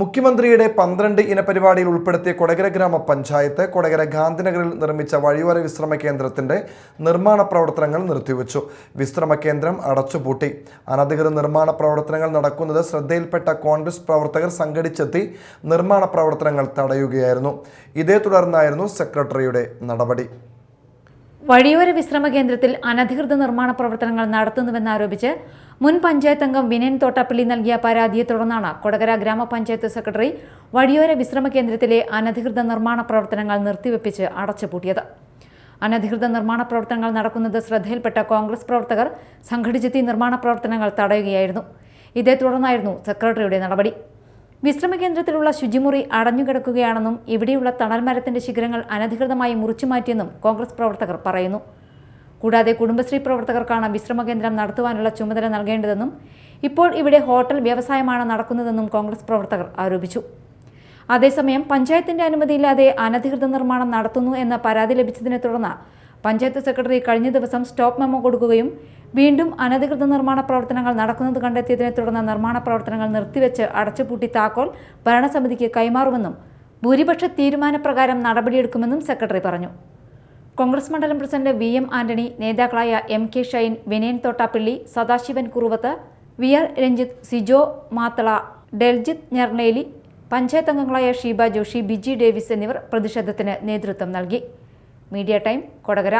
മുഖ്യമന്ത്രിയുടെ പന്ത്രണ്ട് ഇന പരിപാടിയിൽ ഉൾപ്പെടുത്തിയ കൊടകര ഗ്രാമപഞ്ചായത്ത് കൊടകര ഗാന്ധിനഗറിൽ നിർമ്മിച്ച വഴിയോര വിശ്രമ കേന്ദ്രത്തിന്റെ നിർമ്മാണ പ്രവർത്തനങ്ങൾ നിർത്തിവെച്ചു. വിശ്രമ കേന്ദ്രം അടച്ചുപൂട്ടി. അനധികൃത നിർമ്മാണ പ്രവർത്തനങ്ങൾ നടക്കുന്നത് ശ്രദ്ധയിൽപ്പെട്ട കോൺഗ്രസ് പ്രവർത്തകർ സംഘടിച്ചെത്തി നിർമ്മാണ പ്രവർത്തനങ്ങൾ തടയുകയായിരുന്നു. ഇതേ തുടർന്നായിരുന്നു സെക്രട്ടറിയുടെ നടപടി. വഴിയോര വിശ്രമ കേന്ദ്രത്തിൽ അനധികൃത നിർമ്മാണ പ്രവർത്തനങ്ങൾ നടത്തുന്നുവെന്നാരോപിച്ച് മുൻ പഞ്ചായത്ത് അംഗം വിനയൻ തോട്ടാപ്പള്ളി നൽകിയ പരാതിയെ തുടർന്നാണ് കൊടകര ഗ്രാമപഞ്ചായത്ത് സെക്രട്ടറി വഴിയോര വിശ്രമ കേന്ദ്രത്തിലെ അനധികൃത നിർമ്മാണ പ്രവർത്തനങ്ങൾ നിർത്തിവെപ്പിച്ച് അടച്ചുപൂട്ടിയത്. അനധികൃത നിർമ്മാണ പ്രവർത്തനങ്ങൾ നടക്കുന്നത് ശ്രദ്ധയിൽപ്പെട്ട കോൺഗ്രസ് പ്രവർത്തകർ സംഘടിച്ചെത്തി നിർമ്മാണ പ്രവർത്തനങ്ങൾ തടയുകയായിരുന്നു. ഇതേ തുടർന്നായിരുന്നു സെക്രട്ടറിയുടെ നടപടി. വിശ്രമ കേന്ദ്രത്തിലുള്ള ശുചിമുറി അടഞ്ഞുകിടക്കുകയാണെന്നും ഇവിടെയുള്ള തണൽമരത്തിന്റെ ശിഖരങ്ങൾ അനധികൃതമായി മുറിച്ചുമാറ്റിയെന്നും കോൺഗ്രസ് പ്രവർത്തകർ പറയുന്നു. കൂടാതെ കുടുംബശ്രീ പ്രവർത്തകർക്കാണ് വിശ്രമ കേന്ദ്രം നടത്തുവാനുള്ള ചുമതല നൽകേണ്ടതെന്നും ഇപ്പോൾ ഇവിടെ ഹോട്ടൽ വ്യവസായമാണ് നടക്കുന്നതെന്നും കോൺഗ്രസ് പ്രവർത്തകർ ആരോപിച്ചു. അതേസമയം പഞ്ചായത്തിന്റെ അനുമതിയില്ലാതെ അനധികൃത നിർമ്മാണം നടത്തുന്നു എന്ന പരാതി ലഭിച്ചതിനെ തുടർന്ന് പഞ്ചായത്ത് സെക്രട്ടറി കഴിഞ്ഞ ദിവസം സ്റ്റോപ്പ് മെമ്മോ കൊടുക്കുകയും വീണ്ടും അനധികൃത നിർമ്മാണ പ്രവർത്തനങ്ങൾ നടക്കുന്നത് കണ്ടെത്തിയതിനെ തുടർന്ന് നിർമ്മാണ പ്രവർത്തനങ്ങൾ നിർത്തിവെച്ച് അടച്ചുപൂട്ടി താക്കോൽ ഭരണസമിതിക്ക് കൈമാറുമെന്നും ഭൂരിപക്ഷ തീരുമാനപ്രകാരം നടപടിയെടുക്കുമെന്നും സെക്രട്ടറി പറഞ്ഞു. കോൺഗ്രസ് മണ്ഡലം പ്രസിഡന്റ് വി എം ആന്റണി നേതാക്കളായ M K Shine Vinayan Thottappilly Sadasivan Kuruvath V R Ranjith Sijo Mathala Deljith ഞെർണേലി panchayat അംഗങ്ങളായ ഷീബ ജോഷി ബിജി ഡേവിസ് എന്നിവർ പ്രതിഷേധത്തിന് നേതൃത്വം നൽകി. Media time Kodakara.